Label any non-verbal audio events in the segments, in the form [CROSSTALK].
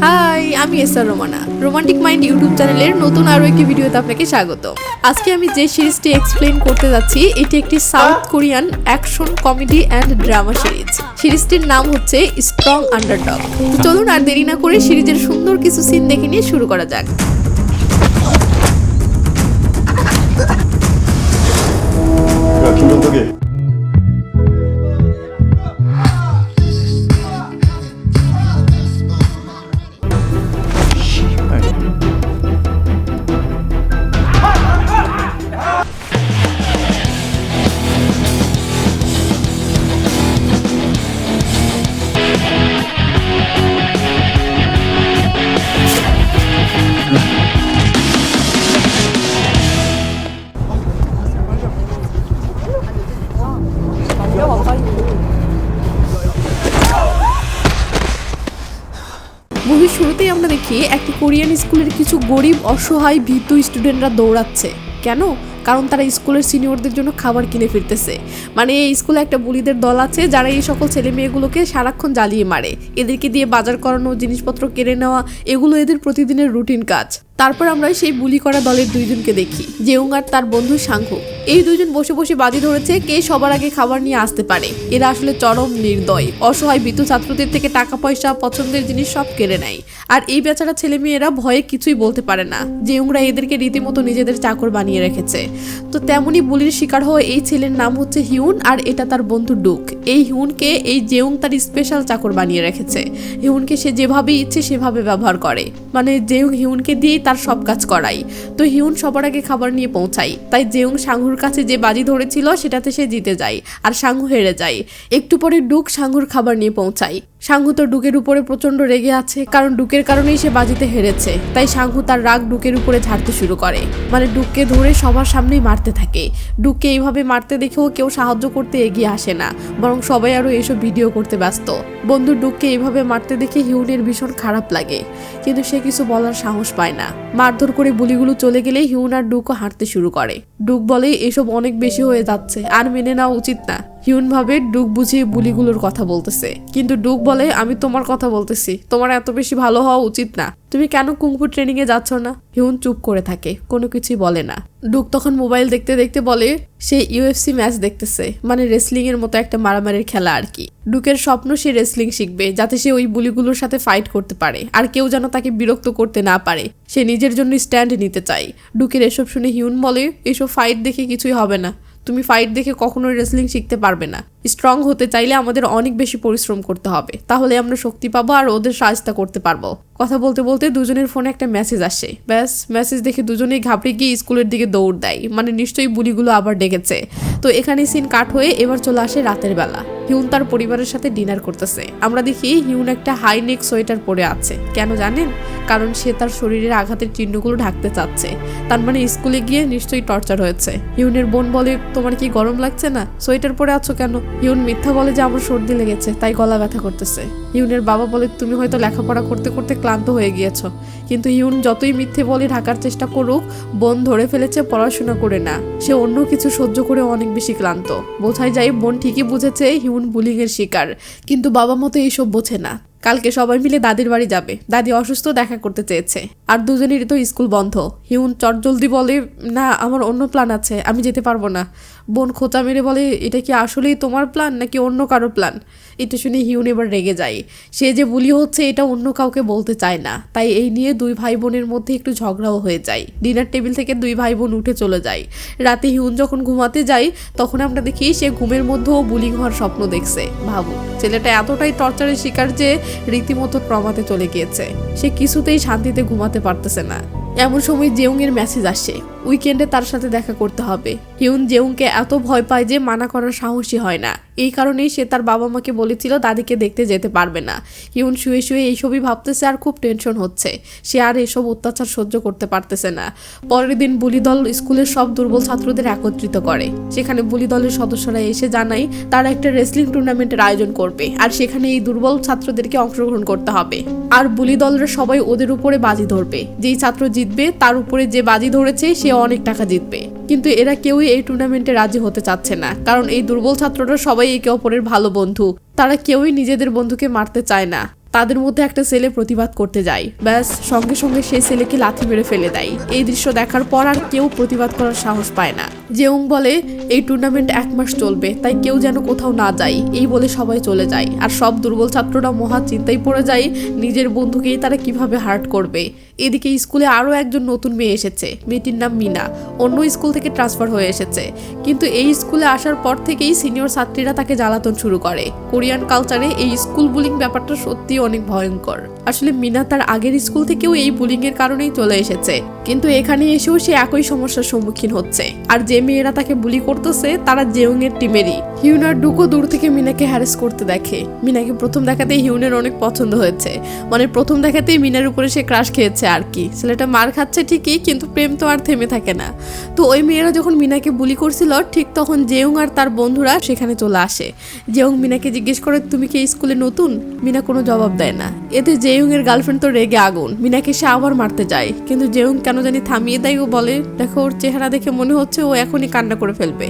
High আমি SR Romana. Romantic mind YouTube চ্যানেলের নতুন আরও একটি ভিডিওতে আপনাকে স্বাগত। আজকে আমি যে সিরিজটি এক্সপ্লেন করতে যাচ্ছি, এটি একটি South Korean action comedy and drama series সিরিজটির নাম হচ্ছে স্ট্রং আন্ডারডগ চলুন আর দেরি না করে সিরিজের সুন্দর কিছু সিন দেখে নিয়ে শুরু করা যাক। মুভির শুরুতেই আমরা দেখি একটি কোরিয়ান স্কুলের কিছু গরিব, অসহায় ভীত স্টুডেন্টরা দৌড়াচ্ছে। কেন? কারণ তারা স্কুলের সিনিয়রদের জন্য খাবার কিনে ফিরতেছে। মানে এই স্কুলে একটা বুলিদের দল আছে যারা এই সকল ছেলে মেয়েগুলোকে সারাক্ষণ জ্বালিয়ে মারে। এদেরকে দিয়ে বাজার করানো, জিনিসপত্র কেড়ে নেওয়া, এগুলো এদের প্রতিদিনের রুটিন কাজ। তারপর আমরা সেই বুলি করা দলের দুইজনকে দেখি। জেউং আর তার বন্ধু সাংহু এই দুইজন বসে বসে বাজি ধরেছে কে সবার আগে খাবার নিয়ে আসতে পারে। এরা আসলে চরম নির্দয়, অসহায় বিদ্যুৎ ছাত্রদের থেকে টাকা পয়সা পছন্দের জিনিস সব কেড়ে নেয়। আর এই বেচারা ছেলে মেয়েরা ভয়ে কিছুই বলতে পারে না। জেউংরা এদেরকে রীতিমতো নিজেদের চাকর বানিয়ে রেখেছে। তো তেমনই বুলির শিকার হওয়া এই ছেলের নাম হচ্ছে হিউন আর এটা তার বন্ধু ডুক। এই হিউনকে এই জেউং তার স্পেশাল চাকর বানিয়ে রেখেছে। হিউনকে সে যেভাবে ইচ্ছে সেভাবে ব্যবহার করে। মানে জেউং হিউনকে দিয়েই তার সব কাজ করাই। তো হিউন সবার আগে খাবার নিয়ে পৌঁছাই। তাই জেউং সাঙ্গুর কাছে যে বাজি ধরেছিল, সেটাতে সে জিতে যায়, আর সাঙ্গু হেরে যায়। একটু পরে ডুক সাঙ্গুর খাবার নিয়ে পৌঁছায় সাঙ্গু তো ডুকের উপরে প্রচণ্ড রেগে আছে, কারণ ডুকের কারণেই সে বাজিতে হেরেছে। তাই সাঙ্গু তার রাগ ডুকের উপরে ঝাড়তে শুরু করে। মানে ডুককে ধরে সবার সামনেই মারতে থাকে। ডুককে এইভাবে মারতে দেখেও কেউ সাহায্য করতে এগিয়ে আসে না, বরং সবাই আরও এসব ভিডিও করতে ব্যস্ত। বন্ধু ডুককে এইভাবে মারতে দেখে হিউনের ভীষণ খারাপ লাগে। কিন্তু সে কিছু বলার সাহস পায় না। মারধর করে বুলিগুলো চলে গেলে হিউন আর ডুকও হাঁটতে শুরু করে। ডুক বলে এসব অনেক বেশি হয়ে যাচ্ছে, আর মেনে নেওয়া উচিত না। হিউন ভাবে ডুক বুঝিয়ে বুলিগুলোর কথা বলতেছে। কিন্তু ডুক বলে, আমি তোমার কথা বলতেছি। তোমার এত বেশি ভালো হওয়া উচিত না। তুমি কেন কুংফু ট্রেনিং এ যাচ্ছ না? হিউন চুপ করে থাকে, কোনো কিছুই বলে না। ডুক তখন মোবাইল দেখতে দেখতে বলে, সে ইউএফসি ম্যাচ দেখতেছে। মানে রেসলিং এর মতো একটা মারামারির খেলা আর কি। ডুকের স্বপ্ন সে রেসলিং শিখবে, যাতে সে ওই বুলিগুলোর সাথে ফাইট করতে পারে। আর কেউ যেন তাকে বিরক্ত করতে না পারে। সে নিজের জন্য স্ট্যান্ড নিতে চায়। ডুকের এসব শুনে হিউন বলে, এসব ফাইট দেখে কিছুই হবে না। তুমি ফাইট দেখে কখনো রেসলিং শিখতে পারবে না। স্ট্রং হতে চাইলে আমাদের অনেক বেশি পরিশ্রম করতে হবে। তাহলে আমরা শক্তি পাবো আর ওদের সাহায্য করতে পারব। কথা বলতে বলতে দুজনের ফোনে একটা মেসেজ আসে। ব্যাস মেসেজ দেখে দুজনেই ঘাবড়ে গিয়ে স্কুলের দিকে দৌড় দেয়। মানে নিশ্চয়ই বুলিগুলো আবার ডেকেছে। তো এখানে সিন কাট হয়ে এবার চলে আসে রাতের বেলা। হিউন তার পরিবারের সাথে ডিনার করতেছে। আমরা দেখি হিউন একটা হাই নেক সোয়েটার পরে আছে। কেন জানেন? কারণ সে তার শরীরের আঘাতের চিহ্নগুলো ঢাকতে চাচ্ছে। তার মানে স্কুলে গিয়ে নিশ্চয়ই টর্চার হয়েছে। হিউনের বোন বলে, তোমার কি গরম লাগছে না? সোয়েটার পরে আছো কেন? হিউন মিথ্যা বলে যে, আমার সর্দি লেগেছে, তাই গলা ব্যথা করতেছে। হিউনের বাবা বলে, তুমি হয়তো লেখাপড়া করতে করতে ক্লান্ত হয়ে গিয়েছ। কিন্তু ইউন যতই মিথ্যে বলে ঢাকার চেষ্টা করুক, বোন ধরে ফেলেছে, পড়াশোনা করে না। সে অন্য কিছু সহ্য করে অনেক বেশি ক্লান্ত। বোঝাই যায়, বোন ঠিকই বুঝেছে, হিউন বুলিং এর শিকার। কিন্তু বাবা মতো এইসব বোঝে না। কালকে সবাই মিলে দাদির বাড়ি যাবে। দাদি অসুস্থ, দেখা করতে চেয়েছে। আর দুজনেরই তো স্কুল বন্ধ। হিউন চটজলদি বলে, না, আমার অন্য প্ল্যান আছে, আমি যেতে পারব না। বোন খোঁচা মেরে বলে, এটা কি আসলেই তোমার প্ল্যান নাকি অন্য কারও প্ল্যান এটা শুনে হিউন এবার রেগে যায়। সে যে বুলি হচ্ছে, এটা অন্য কাউকে বলতে চায় না। তাই এই নিয়ে দুই ভাই বোনের মধ্যে একটু ঝগড়াও হয়ে যায়। ডিনার টেবিল থেকে দুই ভাই বোন উঠে চলে যায়। রাতে হিউন যখন ঘুমাতে যায়, তখন আমরা দেখি সে ঘুমের মধ্যেও বুলিং হওয়ার স্বপ্ন দেখছে। ভাবুন, ছেলেটা এতটাই টর্চারের শিকার যে রীতিমতো ট্রমাতে চলে গিয়েছে। সে কিছুতেই শান্তিতে ঘুমাতে পারতেছে না। এমন সময় জেউং এর মেসেজ আসে। উইকেন্ডে তার সাথে দেখা করতে হবে। হিউন জেউংকে এত ভয় পায় যে মানা করার সাহসী হয় না। এই কারণেই সে তার বাবা মাকে বলেছিল দাদিকে দেখতে যেতে পারবে না। হিউন শুয়ে শুয়ে এইসবই ভাবতেছে আর খুব টেনশন হচ্ছে। সে আর এসব অত্যাচার সহ্য করতে পারতেছে না। পরের দিন বুলি দল স্কুলের সব দুর্বল ছাত্রদের একত্রিত করে। সেখানে বুলি দলের সদস্যরা এসে জানায়, তারা একটা রেসলিং টুর্নামেন্টের আয়োজন করবে আর সেখানে এই দুর্বল ছাত্রদেরকে অংশগ্রহণ করতে হবে। আর বুলি দলের সবাই ওদের উপরে বাজি ধরবে। যেই ছাত্র জিতবে, তার উপরে যে বাজি ধরেছে, সে অনেক টাকা জিতবে। কিন্তু এরা কেউই এই টুর্নামেন্টে রাজি হতে চাচ্ছে না। কারণ এই দুর্বল ছাত্ররা সবাই একে অপরের ভালো বন্ধু। তারা কেউই নিজেদের বন্ধুকে মারতে চায় না। তাদের মধ্যে একটা ছেলে প্রতিবাদ করতে যায়। ব্যাস, সঙ্গে সঙ্গে সেই ছেলেকে লাথি মেরে ফেলে দেয়। এই দৃশ্য দেখার পর আর কেউ প্রতিবাদ করার সাহস পায় না। জেউং বলে, এই টুর্নামেন্ট এক মাস চলবে, তাই কেউ যেন কোথাও না যায়। এই বলে সবাই চলে যায়। আর সব দুর্বল ছাত্ররা মহা চিন্তায় পড়ে যায়, নিজের বন্ধুকেই তারা কীভাবে হার্ট করবে। এদিকে স্কুলে আরও একজন নতুন মেয়ে এসেছে, মেয়েটির নাম মিনা। অন্য স্কুল থেকে ট্রান্সফার হয়ে এসেছে। কিন্তু এই স্কুলে আসার পর থেকেই সিনিয়র ছাত্রীরা তাকে জ্বালাতন শুরু করে। কোরিয়ান কালচারে এই স্কুল বুলিং ব্যাপারটা সত্যি অনেক ভয়ঙ্কর। আসলে মিনা তার আগের স্কুল থেকেও এই বুলিং এর কারণেই চলে এসেছে। কিন্তু এখানে এসেও সে একই সমস্যার সম্মুখীন হচ্ছে। আর যে মেয়েরা তাকে বুলি করতেছে, তারা জেউং এর টিমেরই। হিউন আর ডুকো দূর থেকে মিনাকে হ্যারেস করতে দেখে। মিনাকে প্রথম দেখাতেই হিউনের অনেক পছন্দ হয়েছে। মানে প্রথম দেখাতেই মিনার উপরে সে ক্রাশ খেয়েছে আর কি। ছেলেটা মার খাচ্ছে ঠিকই, কিন্তু প্রেম তো আর থেমে থাকে না। তো ওই মেয়েরা যখন মিনাকে বুলি করছিল, ঠিক তখন জেউং আর তার বন্ধুরা সেখানে চলে আসে। জেউং মিনাকে জিজ্ঞেস করে, তুমি কি স্কুলে নতুন? মিনা কোনো জবাব দেয় না। এতে জেউং এর গার্লফ্রেন্ড তো রেগে আগুন। মিনাকে সে আবার মারতে যায়। কিন্তু জেউং কেন জানি থামিয়ে দেয়, ও বলে, দেখো, ওর চেহারা দেখে মনে হচ্ছে ও এখনই কান্না করে ফেলবে।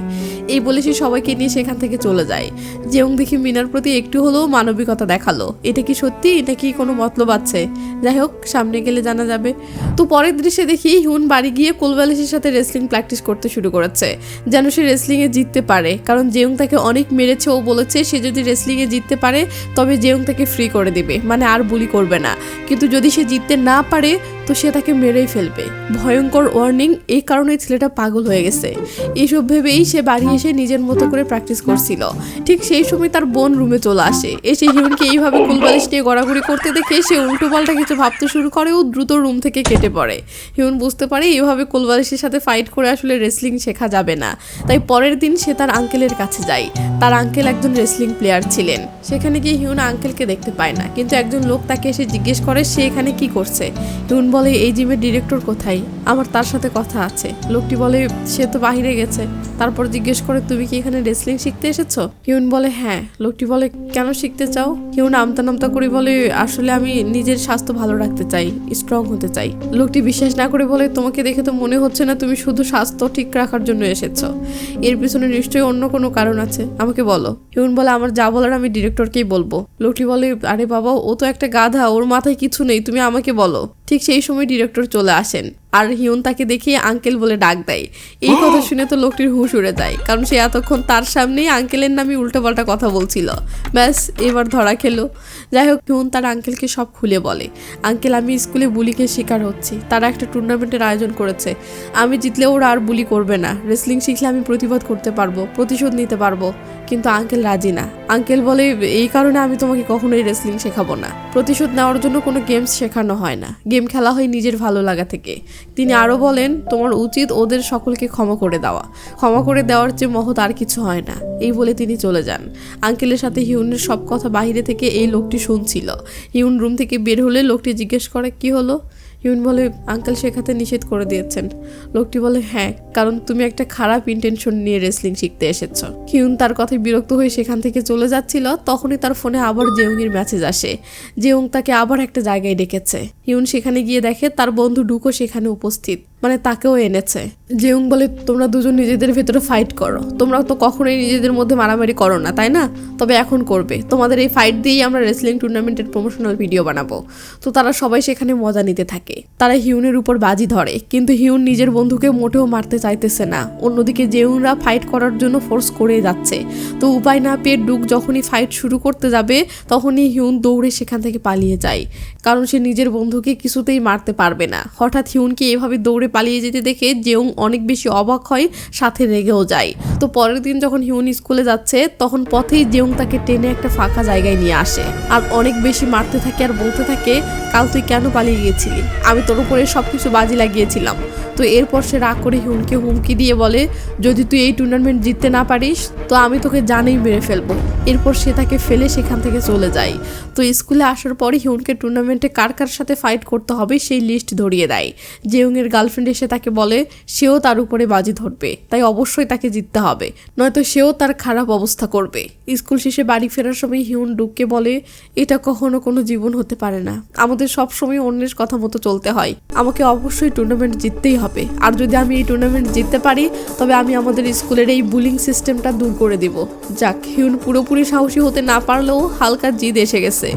এই বলে সে সবাইকে নিয়ে সেখান থেকে চলে যায়। জেউং দেখি মিনার প্রতি একটু হলেও মানবিকতা দেখাল। এটা কি সত্যি? নাকি কোনো মতলব আছে? যাই হোক, সামনে গেলে জানা যাবে। তো পরের দৃশ্যে দেখি হিউন বাড়ি গিয়ে কোলবালিশের সাথে রেসলিং প্র্যাকটিস করতে শুরু করেছে, যেন সে রেসলিংয়ে জিততে পারে। কারণ জেউং তাকে অনেক মেরেছে, ও বলেছে সে যদি রেসলিংয়ে জিততে পারে, তবে জেউং তাকে ফ্রি করে দেবে মানে আর বুলি করবে না। কিন্তু যদি সে জিততে না পারে তো সে তাকে মেরেই ফেলবে। ভয়ঙ্কর ওয়ার্নিং এই কারণে ছেলেটা পাগল হয়ে গেছে। এইসব ভেবেই সে বাড়ি এসে নিজের মতো করে প্র্যাকটিস করছিল। ঠিক সেই সময় তার বোন রুমে চলে আসে। এসে হিউনকে এইভাবে কুলবালিশ নিয়ে গড়াগড়ি করতে দেখে সে উল্টো পাল্টা কিছু ভাবতে শুরু করে ও দ্রুত রুম থেকে কেটে পড়ে। হিউন বুঝতে পারে এইভাবে কুলবালিশের সাথে ফাইট করে আসলে রেসলিং শেখা যাবে না। তাই পরের দিন সে তার আঙ্কেলের কাছে যায়। তার আঙ্কেল একজন রেসলিং প্লেয়ার ছিলেন। সেখানে গিয়ে হিউন আঙ্কেলকে দেখতে পায় না। কিন্তু একজন লোক তাকে এসে জিজ্ঞেস করে, সে এখানে কি করছে? হিউন বলে, এই জিমের ডিরেক্টর কোথায়? আমার তার সাথে কথা আছে। লোকটি বলে, সে তো বাহিরে গেছে। তারপর জিজ্ঞেস করে, তুমি কি এখানে রেসলিং শিখতে এসেছ? হিউন বলে হ্যাঁ। লোকটি বলে, কেন শিখতে চাও? হিউন আমতা নামতা করে বলে, আসলে আমি নিজের স্বাস্থ্য ভালো রাখতে চাই স্ট্রং হতে চাই। লোকটি বিশ্বাস না করে বলে, তোমাকে দেখে তো মনে হচ্ছে না তুমি শুধু স্বাস্থ্য ঠিক রাখার জন্য এসেছ। এর পিছনে নিশ্চয়ই অন্য কোনো কারণ আছে। আমাকে বলো। হিউন বলে, আমার যা বলার আমি ডিরেক্টরকেই বলব? লোকটি বলে, আরে বাবা, ও তো একটা গাধা, ওর মাথায় কিছু নেই, তুমি আমাকে বলো। ঠিক সেই সময় ডিরেক্টর চলে আসেন। আর হিউন তাকে দেখিয়ে আঙ্কেল বলে ডাক দেয়। এই কথা [GASPS] শুনে তো লোকটির হুঁশ উড়ে যায় কারণ সে এতক্ষণ তার সামনেই আঙ্কেলের নামে উল্টোপাল্টা কথা বলছিল। ব্যাস এবার ধরা খেলো। যাই হোক হিউন তার আঙ্কেলকে সব খুলে বলে আঙ্কেল আমি স্কুলে বুলিকে শিকার হচ্ছি। তারা একটা টুর্নামেন্টের আয়োজন করেছে। আমি জিতলে ওরা আর বুলি করবে না। রেসলিং শিখলে আমি প্রতিবাদ করতে পারব প্রতিশোধ নিতে পারব। কিন্তু আঙ্কেল রাজি না। আঙ্কেল বলে এই কারণে আমি তোমাকে কখনোই রেসলিং শেখাবো না। প্রতিশোধ নেওয়ার জন্য কোনো গেমস শেখানো হয় না। গেম খেলা হয় নিজের ভালো লাগা থেকে। তিনি আরও বলেন, তোমার উচিত ওদের সকলকে ক্ষমা করে দেওয়া। ক্ষমা করে দেওয়ার চেয়ে মহৎ আর কিছু হয় না। এই বলে তিনি চলে যান। আঙ্কেলের সাথে হিউনের সব কথা বাইরে থেকে এই লোকটি শুনছিল। হিউন রুম থেকে বের হলে লোকটি জিজ্ঞেস করে, কি হলো? হিউন বলে, আঙ্কেল শেখাতে নিষেধ করে দিয়েছেন। লোকটি বলে হ্যাঁ কারণ তুমি একটা খারাপ ইন্টেনশন নিয়ে রেসলিং শিখতে এসেছ। হিউন তার কথায় বিরক্ত হয়ে সেখান থেকে চলে যাচ্ছিল। তখনই তার ফোনে আবার জেউংয়ের মেসেজ আসে। জেউং তাকে আবার একটা জায়গায় ডেকেছে। হিউন সেখানে গিয়ে দেখে, তার বন্ধু ডুকো সেখানে উপস্থিত। মানে তাকেও এনেছে। জেউং বলে, তোমরা দুজন নিজেদের ভেতরে ফাইট করো। তোমরা তো কখনোই নিজেদের মধ্যে মারামারি করো না, তাই না? তবে এখন করবে। তোমাদের এই ফাইট দিয়েই আমরা রেসলিং টুর্নামেন্টের প্রমোশনাল ভিডিও বানাবো। তো তারা সবাই সেখানে মজা নিতে থাকে। তারা হিউনের উপর বাজি ধরে, কিন্তু হিউন নিজের বন্ধুকে মোটেও মারতে চাইতেছে না। অন্যদিকে জেউনরা ফাইট করার জন্য ফোর্স করে যাচ্ছে। তো উপায় না পেয়ে ডুক যখনই ফাইট শুরু করতে যাবে, তখনই হিউন দৌড়ে সেখান থেকে পালিয়ে যায়। কারণ সে নিজের বন্ধুকে কিছুতেই মারতে পারবে না। হঠাৎ হিউনকে এভাবে দৌড়ে পালিয়ে যেতে দেখে জেউং অনেক বেশি অবাক হয়, সাথে রেগেও যায়। তো পরের দিন যখন হিউন স্কুলে যাচ্ছে, তখন পথেই জেউং তাকে টেনে একটা ফাঁকা জায়গায় নিয়ে আসে। আর অনেক বেশি মারতে থাকে আর বলতে থাকে, কাল তুই কেন পালিয়ে গিয়েছিলি? আমি তোর উপরে সবকিছু বাজি লাগিয়েছিলাম। তো এরপর সে রাগ করে হিউনকে হুমকি দিয়ে বলে, যদি তুই এই টুর্নামেন্ট জিততে না পারিস, তো আমি তোকে জানেই মেরে ফেলব। এরপর সে তাকে ফেলে সেখান থেকে চলে যায়। তো স্কুলে আসার পরে হিউনকে টুর্নামেন্টে কার কার সাথে ফাইট করতে হবে সেই লিস্ট ধরিয়ে দেয়। জেউংয়ের গার্লফ্রেন্ড এসে তাকে বলে, সেও তার উপরে বাজি ধরবে, তাই অবশ্যই তাকে জিততে হবে, নয়তো সেও তার খারাপ অবস্থা করবে। স্কুল শেষে বাড়ি ফেরার সময় হিউন ডুককে বলে, এটা কখনো কোনো জীবন হতে পারে না। আমাদের সব সময় অন্যের কথা মতো চলতে হয়। আমাকে অবশ্যই টুর্নামেন্ট জিততেই হবে। আর যদি আমি এই টুর্নামেন্ট জিততে পারি, তবে আমি আমাদের স্কুলের এই বুলিং সিস্টেমটা দূর করে দিব। যাক, হিউন পুরোপুরি সাহসী হতে না পারলেও হালকা জিদ এসে গেছে।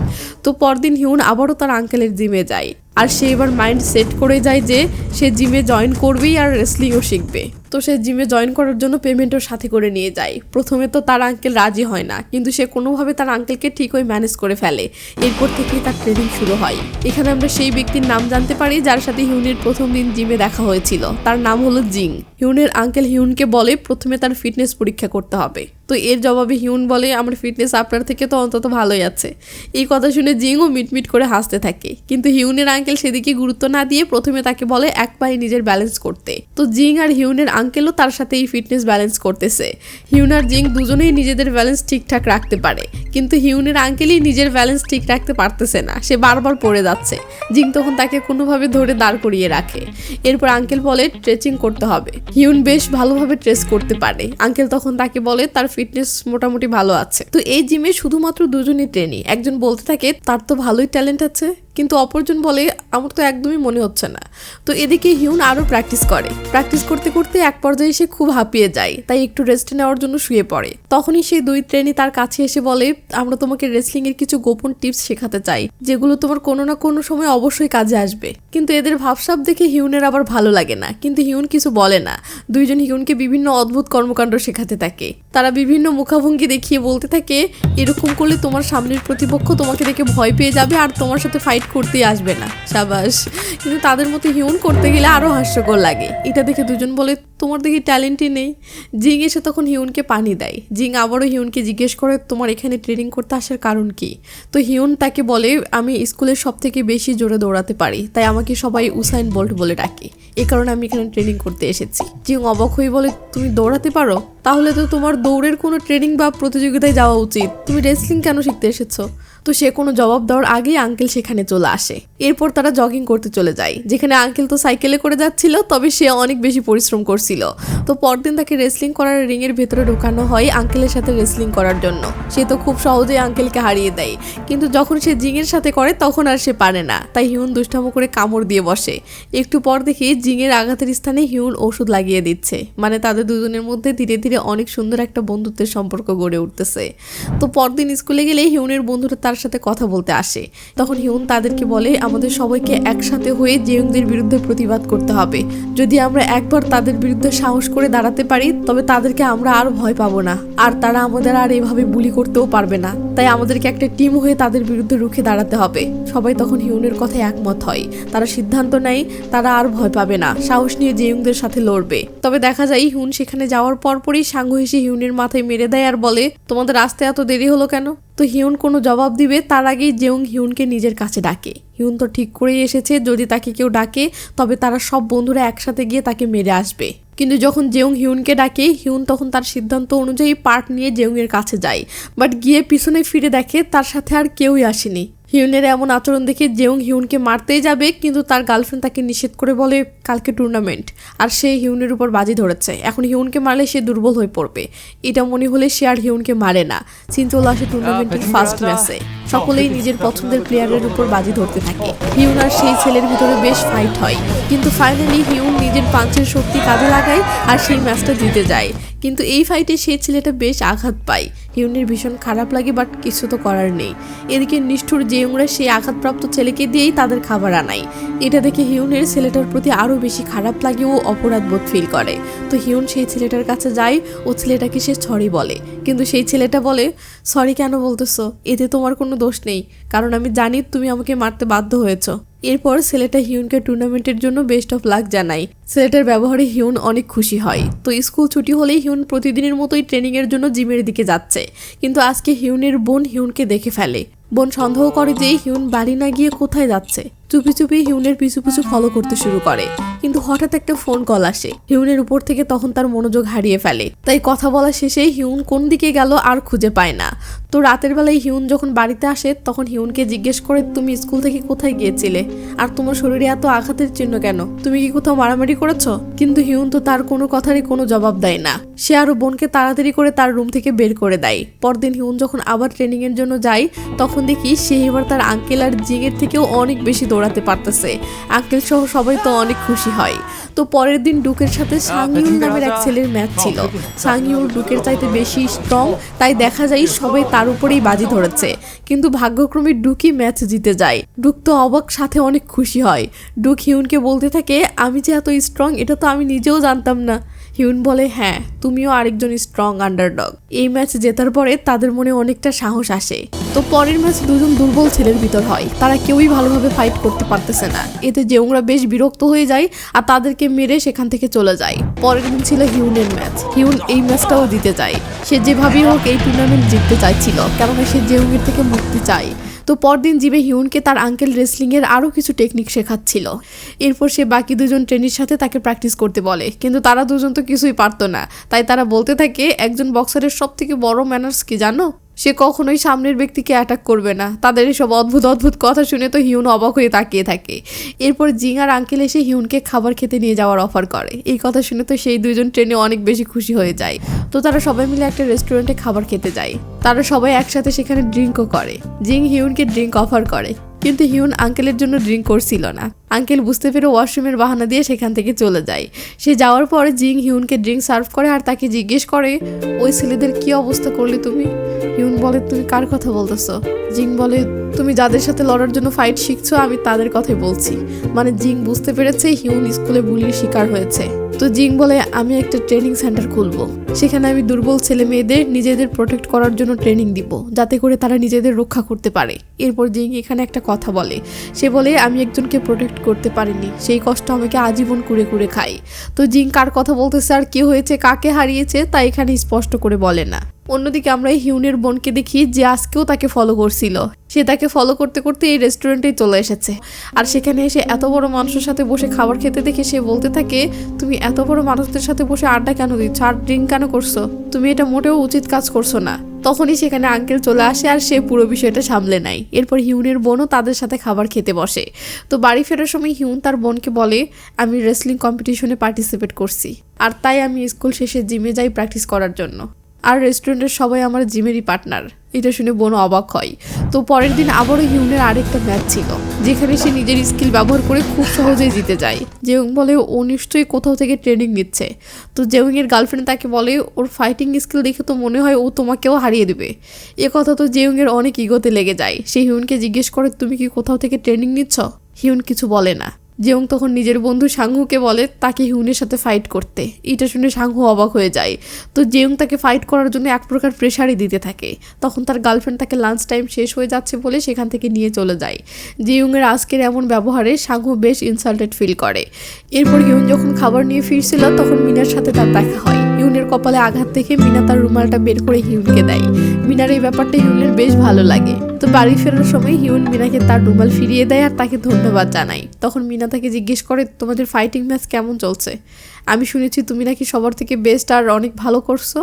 তো পরদিন হিউন আবারও তার আঙ্কেলের জিমে যায়। আর সে এবার মাইন্ড সেট করে যায় যে সে জিমে জয়েন করবেই আর রেসলিংও শিখবে। তো সে জিমে জয়েন করার জন্য পেমেন্টও সাথে করে নিয়ে যায়। প্রথমে তো তার আঙ্কেল রাজি হয় না, কিন্তু সে কোনোভাবে তার আঙ্কেলকে ঠিক ওই ম্যানেজ করে ফেলে। এরপর থেকেই তার ট্রেনিং শুরু হয়। এখানে আমরা সেই ব্যক্তির নাম জানতে পারি যার সাথে হিউনের প্রথম দিন জিমে দেখা হয়েছিল। তার নাম হলো জিং। হিউনের আঙ্কেল হিউনকে বলে প্রথমে তার ফিটনেস পরীক্ষা করতে হবে। তো এর জবাবে হিউন বলে, আমার ফিটনেস আপনার থেকে তো অন্তত ভালোই আছে। এই কথা শুনে জিংও মিটমিট করে হাসতে থাকে। কিন্তু হিউনের আঙ্কেল সেদিকে গুরুত্ব না দিয়ে প্রথমে তাকে বলে, এক পায়ে নিজের ব্যালেন্স করতে। তো জিং আর হিউনের আঙ্কেলও তার সাথে এই ফিটনেস ব্যালেন্স করতেছে। হিউন আর জিং দুজনেই নিজেদের ব্যালেন্স ঠিকঠাক রাখতে পারে। কিন্তু হিউনের আঙ্কেলই নিজের ব্যালেন্স ঠিক রাখতে পারতেছে না। সে বারবার পড়ে যাচ্ছে। জিং তখন তাকে কোনোভাবে ধরে দাঁড় করিয়ে রাখে। এরপর আঙ্কেল বলে ট্রেচিং করতে হবে। হিউন বেশ ভালোভাবে ট্রেস করতে পারে। আঙ্কেল তখন তাকে বলে, তার ফিটনেস মোটামুটি ভালো আছে। তো এই জিমে শুধুমাত্র দুজনই ট্রেনি একজন বলতে থাকে, তার তো ভালোই ট্যালেন্ট আছে। কিন্তু অপরজন বলে, আমার তো একদমই মনে হচ্ছে না। তো এদিকে হিউন আরও প্র্যাকটিস করে। প্র্যাকটিস করতে করতে এক পর্যায়ে সে খুব হাঁপিয়ে যায়, তাই একটু রেস্ট নেওয়ার জন্য শুয়ে পড়ে। তখনই সেই দুই ট্রেনি তার কাছে এসে বলে, আমরা তোমাকে রেসলিং এর কিছু গোপন টিপস শেখাতে চাই, যেগুলো তোমার কোনো না কোনো সময় অবশ্যই কাজে আসবে। কিন্তু এদের ভাবসাব দেখে হিউনের আবার ভালো লাগে না। কিন্তু হিউন কিছু বলে না। দুইজন হিউনকে বিভিন্ন অদ্ভুত কর্মকাণ্ড শেখাতে থাকে। তারা বিভিন্ন মুখাভঙ্গি দেখিয়ে বলতে থাকে, এরকম করলে তোমার সামনের প্রতিপক্ষ তোমাকে দেখে ভয় পেয়ে যাবে, আর তোমার সাথে ফাইট করতেই আসবে না, সাবাস। কিন্তু তাদের মতো হিউন করতে গেলে আরও হাস্যকর লাগে। এটা দেখে দুজন বলে, তোমার দেখি ট্যালেন্টই নেই। জিং এসে তখন হিউনকে পানি দেয়। জিং আবারও হিউনকে জিজ্ঞেস করে, তোমার এখানে ট্রেনিং করতে আসার কারণ কি? তো হিউন তাকে বলে, আমি স্কুলের সব থেকে বেশি জোরে দৌড়াতে পারি, তাই আমাকে সবাই উসাইন বোল্ট বলে ডাকে। এ কারণে আমি এখানে ট্রেনিং করতে এসেছি। জিং অবাক হয়ে বলে, তুমি দৌড়াতে পারো? তাহলে তো তোমার দৌড়ের কোনো ট্রেনিং বা প্রতিযোগিতায় যাওয়া উচিত। তুমি রেসলিং কেন শিখতে এসেছ? তো সে কোনো জবাব দেওয়ার আগেই আঙ্কেল সেখানে চলে আসে। এরপর তারা জগিং করতে চলে যায়। যেখানে আঙ্কেল তো সাইকেলে করে যাচ্ছিল, তবে সে অনেক বেশি পরিশ্রম করছিল। তো পরদিন তাকে রেসলিং করার রিংয়ের ভেতরে ঢোকানো হয় আঙ্কেলের সাথে রেসলিং করার জন্য। সে তো খুব সহজেই আঙ্কেলকে হারিয়ে দেয়। কিন্তু যখন সে জিংয়ের সাথে করে, তখন আর সে পারে না। তাই হিউন দুষ্টামো করে কামড় দিয়ে বসে। একটু পর দেখি জিংয়ের আঘাতের স্থানে হিউন ওষুধ লাগিয়ে দিচ্ছে। মানে তাদের দুজনের মধ্যে ধীরে ধীরে অনেক সুন্দর একটা বন্ধুত্বের সম্পর্ক গড়ে উঠতেছে। তো পরদিন স্কুলে গেলে হিউনের বন্ধুরা তার সাথে কথা বলতে আসে। তখন হিউন তাদেরকে বলে আমাদের সবাইকে একসাথে হয়ে জেউংদের বিরুদ্ধে প্রতিবাদ করতে হবে। যদি আমরা একবার তাদের বিরুদ্ধে সাহস করে দাঁড়াতে পারি, তবে তাদেরকে আমরা আর ভয় পাবো না। আর তারা আমাদের আর এভাবে বুলি করতেও পারবে না। তাই আমাদেরকে একটা টিম হয়ে তাদের বিরুদ্ধে রুখে দাঁড়াতে হবে। সবাই তখন হিউনের কথায় একমত হয়। তারা সিদ্ধান্ত নেয়, তারা আর ভয় পাবে না। সাহস নিয়ে জেউংদের সাথে লড়বে। তবে দেখা যায়, হিউন সেখানে যাওয়ার পরপরই সাঙ্গ হেসে হিউনের মাথায় মেরে দেয় আর বলে, তোমাদের আসতে এত দেরি হলো কেন? তো হিউন কোনো জবাব দিবে, তার আগেই জেউং হিউনকে নিজের কাছে ডাকে। হিউন তো ঠিক করেই এসেছে, যদি তাকে কেউ ডাকে, তবে তারা সব বন্ধুরা একসাথে গিয়ে তাকে মেরে আসবে। কিন্তু যখন জেউং হিউনকে ডাকে, হিউন তখন তার সিদ্ধান্ত অনুযায়ী পার্ট নিয়ে জেউংয়ের কাছে যায়। বাট গিয়ে পিছনে ফিরে দেখে তার সাথে আর কেউই আসেনি। হিউনের এমন আচরণ দেখে জেউং হিউনকে মারতেই যাবে কিন্তু তার গার্লফ্রেন্ড তাকে নিষেধ করে বলে কালকে টুর্নামেন্ট আর সে হিউনের উপর বাজি ধরেছে। এখন হিউনকে মারলে সে দুর্বল হয়ে পড়বে। এটা মনে হলে সে আর হিউনকে মারে না। সিন চলে আসে টুর্নামেন্টের ফার্স্ট ম্যাচে সকলেই নিজের পছন্দের প্লেয়ারের উপর বাজি ধরতে থাকে। হিউন আর সেই ছেলের ভিতরে বেশ ফাইট হয়। কিন্তু ফাইনালি হিউন নিজের পাঞ্চের শক্তি কাজে লাগায় আর সেই ম্যাচটা জিতে যায়। কিন্তু এই ফাইটে সেই ছেলেটা বেশ আঘাত পায়। হিউনের ভীষণ খারাপ লাগে বাট কিছু তো করার নেই। এদিকে নিষ্ঠুর জেউংরা সেই আঘাতপ্রাপ্ত ছেলেকে দিয়েই তাদের খাবার আনায়। এটা দেখে হিউনের ছেলেটার প্রতি আরও বেশি খারাপ লাগে ও অপরাধ বোধ ফিল করে। তো হিউন সেই ছেলেটার কাছে যায়, ও ছেলেটাকে সে সরি বলে। কিন্তু সেই ছেলেটা বলে সরি কেন বলতেছো? এতে তোমার কোনো দোষ নেই। কারণ আমি জানি তুমি আমাকে মারতে বাধ্য হয়েছো। এরপর ছেলেটা হিউনকে টুর্নামেন্টের জন্য বেস্ট অফ লাক জানায়। ছেলেটার ব্যবহারে হিউন অনেক খুশি হয়। তো স্কুল ছুটি হলেই হিউন প্রতিদিনের মতোই ট্রেনিংয়ের জন্য জিমের দিকে যাচ্ছে। কিন্তু আজকে হিউনের বোন হিউনকে দেখে ফেলে। বোন সন্দেহ করে যে হিউন বাড়ি না গিয়ে কোথায় যাচ্ছে। চুপি চুপি হিউনের পিছু পিছু ফলো করতে শুরু করে। কিন্তু হঠাৎ একটা ফোন কল আসে। হিউনের উপর থেকে তখন তার মনোযোগ হারিয়ে ফেলে। তাই কথা বলা শেষে হিউন কোন দিকে গেল আর খুঁজে পায় না। তো রাতের বেলায় হিউন যখন বাড়িতে আসে, তখন হিউনকে জিজ্ঞেস করে, তুমি স্কুল থেকে কোথায় গিয়েছিলে? আর তোমার শরীরে এত আঘাতের চিহ্ন কেন? তুমি কি কোথাও মারামারি করেছ? কিন্তু হিউন তো তার কোনো কথারই কোনো জবাব দেয় না। সে আরও বোনকে তাড়াতাড়ি করে তার রুম থেকে বের করে দেয়। পরদিন হিউন যখন আবার ট্রেনিং এর জন্য যায়, তখন দেখি সে এবার তার আঙ্কেল আর জিং এর থেকেও অনেক বেশি দৌড়াতে পারতেছে। আঙ্কেল সহ সবাই তো অনেক খুশি হয়। তো পরের দিন ডুকের সাথে সাংইউল নামের এক ছেলের ম্যাচ ছিল। সাংইউল ডুকের চাইতে বেশি স্ট্রং তাই দেখা যায় সবাই তার উপরেই বাজি ধরেছে। কিন্তু ভাগ্যক্রমে ডুকই ম্যাচ জিতে যায়। ডুক তো অবাক, সাথে অনেক খুশি হয়। ডুক হিউনকে বলতে থাকে, আমি যে এত স্ট্রং এটা তো আমি নিজেও জানতাম না। হিউন বলে হ্যাঁ তুমিও আরেকজন স্ট্রং আন্ডারডগ এই ম্যাচ জেতার পরে তাদের মনে অনেকটা সাহস আসে। তো পরের ম্যাচ দুজন দুর্বল ছেলের ভিতর হয়। তারা কেউই ভালোভাবে ফাইট করতে পারতেছে না। এতে জেউংরা বেশ বিরক্ত হয়ে যায় আর তাদেরকে মেরে সেখান থেকে চলে যায়। পরের দিন ছিল হিউনের ম্যাচ হিউন এই ম্যাচটাও জিতে যায়। সে যেভাবেই হোক এই টুর্নামেন্ট জিততে চাইছিল, কেননা সে জেউংয়ের থেকে মুক্তি চায়। তো পরদিন জিবে হিউনকে তার আঙ্কেল রেসলিংয়ের আরও কিছু টেকনিক শেখাচ্ছিল। এরপর সে বাকি দুজন ট্রেনির সাথে তাকে প্র্যাকটিস করতে বলে। কিন্তু তারা দুজন তো কিছুই পারতো না। তাই তারা বলতে থাকে, একজন বক্সারের সব থেকে বড় ম্যানার্স কি জানো? সে কখনোই সামনের ব্যক্তিকে অ্যাটাক করবে না। তাদের এসব অদ্ভুত অদ্ভুত কথা শুনে তো হিউন অবাক হয়ে তাকিয়ে থাকে। এরপর জিং আর আঙ্কেল এসে হিউনকে খাবার খেতে নিয়ে যাওয়ার অফার করে। এই কথা শুনে তো সেই দুজন ট্রেনে অনেক বেশি খুশি হয়ে যায়। তো তারা সবাই মিলে একটা রেস্টুরেন্টে খাবার খেতে যায়। তারা সবাই একসাথে সেখানে ড্রিঙ্কও করে। জিং হিউনকে ড্রিঙ্ক অফার করে। কিন্তু হিউন আঙ্কেলের জন্য ড্রিঙ্ক করছিল না। আঙ্কেল বুঝতে পেরে ওয়াশরুমের বাহানা দিয়ে সেখান থেকে চলে যায়। সে যাওয়ার পরে জিং হিউনকে ড্রিঙ্ক সার্ভ করে আর তাকে জিজ্ঞেস করে, ওই ছেলেদের কি অবস্থা করলে তুমি? হিউন বলে, তুমি কার কথা বলতেছো? জিং বলে, তুমি যাদের সাথে লড়ার জন্য ফাইট শিখছো, আমি তাদের কথাই বলছি। মানে জিং বুঝতে পেরেছে হিউন স্কুলে বুলির শিকার হয়েছে। তো জিং বলে, আমি একটা ট্রেনিং সেন্টার খুলবো। সেখানে আমি দুর্বল ছেলে মেয়েদের নিজেদের প্রোটেক্ট করার জন্য ট্রেনিং দিব, যাতে করে তারা নিজেদের রক্ষা করতে পারে। এরপর জিং এখানে একটা কথা বলে। সে বলে, আমি একজনকে প্রোটেক্ট করতে পারিনি। সেই কষ্ট আমাকে আজীবন কুড়ে কুড়ে খাই তো জিং কার কথা বলতেছে আর কি হয়েছে, কাকে হারিয়েছে, তা এখানে স্পষ্ট করে বলে না। অন্যদিকে আমরা এই হিউনের বোনকে দেখি যে আজকেও তাকে ফলো করছিল। সে তাকে ফলো করতে করতে এই রেস্টুরেন্টেই চলে এসেছে। আর সেখানে এসে এত বড় মানুষের সাথে বসে খাবার খেতে দেখে সে বলতে থাকে, তুমি এত বড় মানুষদের সাথে বসে আড্ডা কেন দিচ্ছ? আর ড্রিঙ্ক কেন করছ? তুমি এটা মোটেও উচিত কাজ করছ না। তখনই সেখানে আঙ্কেল চলে আসে আর সে পুরো বিষয়টা সামলে নেয়। এরপর হিউনের বোনও তাদের সাথে খাবার খেতে বসে। তো বাড়ি ফেরার সময় হিউন তার বোনকে বলে, আমি রেসলিং কম্পিটিশনে পার্টিসিপেট করছি। আর তাই আমি স্কুল শেষে জিমে যাই প্র্যাকটিস করার জন্য। আর রেস্টুরেন্টের সবাই আমার জিমেরই পার্টনার এটা শুনে বোন অবাক হয়। তো পরের দিন আবারও হিউনের আরেকটা ম্যাচ ছিল, যেখানে সে নিজের স্কিল ব্যবহার করে খুব সহজেই জিতে যায়। জেউং বলে, ও নিশ্চয়ই কোথাও থেকে ট্রেনিং নিচ্ছে। তো জেউং এর গার্লফ্রেন্ড তাকে বলে, ওর ফাইটিং স্কিল দেখে তো মনে হয় ও তোমাকেও হারিয়ে দেবে। এ কথা তো জেউং এর অনেক ইগোতে লেগে যায়। সে হিউনকে জিজ্ঞেস করে, তুমি কি কোথাও থেকে ট্রেনিং নিচ্ছ? হিউন কিছু বলে না। জেউং তখন নিজের বন্ধু সাংহুকে বলে তাকে হিউনের সাথে ফাইট করতে। এটা শুনে সাংহু অবাক হয়ে যায়। তো জেউং তাকে ফাইট করার জন্য এক প্রকার প্রেশারই দিতে থাকে। তখন তার গার্লফ্রেন্ড তাকে লাঞ্চ টাইম শেষ হয়ে যাচ্ছে বলে সেখান থেকে নিয়ে চলে যায়। জেউংয়ের আজকের এমন ব্যবহারে সাংহু বেশ ইনসাল্টেড ফিল করে। এরপর হিউন যখন খাবার নিয়ে ফিরছিল, তখন মিনার সাথে তার দেখা হয়। হিউনের কপালে আঘাত দেখে মিনা তার রুমালটা বের করে হিউনকে দেয়। মিনার এই ব্যাপারটা হিউনের বেশ ভালো লাগে। তো বাড়ি ফেরার সময় হিউন মিনাকে তার রুমাল ফিরিয়ে দেয় আর তাকে ধন্যবাদ জানায়। তখন মিনা তাকে জিজ্ঞেস করে, তোমাদের ফাইটিং ম্যাচ কেমন চলছে? আমি শুনেছি তুমি নাকি সবার থেকে বেস্ট আর অনেক ভালো করছ।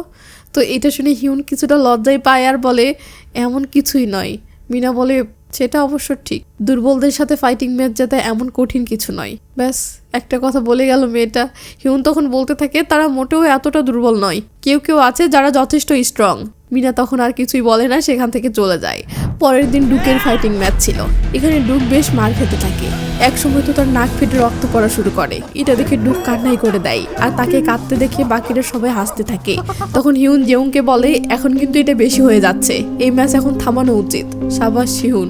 তো এটা শুনে হিউন কিছুটা লজ্জায় পায় আর বলে, এমন কিছুই নয়। মিনা বলে, সেটা অবশ্য ঠিক। দুর্বলদের সাথে ফাইটিং ম্যাচ যাতে এমন কঠিন কিছু নয়। ব্যাস, একটা কথা বলে গেল মেয়েটা। হিউন তখন বলতে থাকে, তারা মোটেও এতটা দুর্বল নয়। কেউ কেউ আছে যারা যথেষ্ট স্ট্রং মিনা তখন আর কিছুই বলে না, সেখান থেকে চলে যায়। পরের দিন ডুকের ফাইটিং ম্যাচ ছিল। এখানে ডুক বেশ মার খেতে থাকে। এক সময় তো তার নাক ফেটে রক্ত পড়া শুরু করে। এটা দেখে ডুক কান্নাই করে দেয়। আর তাকে কাঁদতে দেখে বাকিরা সবাই হাসতে থাকে। তখন হিউন জেউংকে বলে, এখন কিন্তু এটা বেশি হয়ে যাচ্ছে। এই ম্যাচ এখন থামানো উচিত। সাবাস হিউন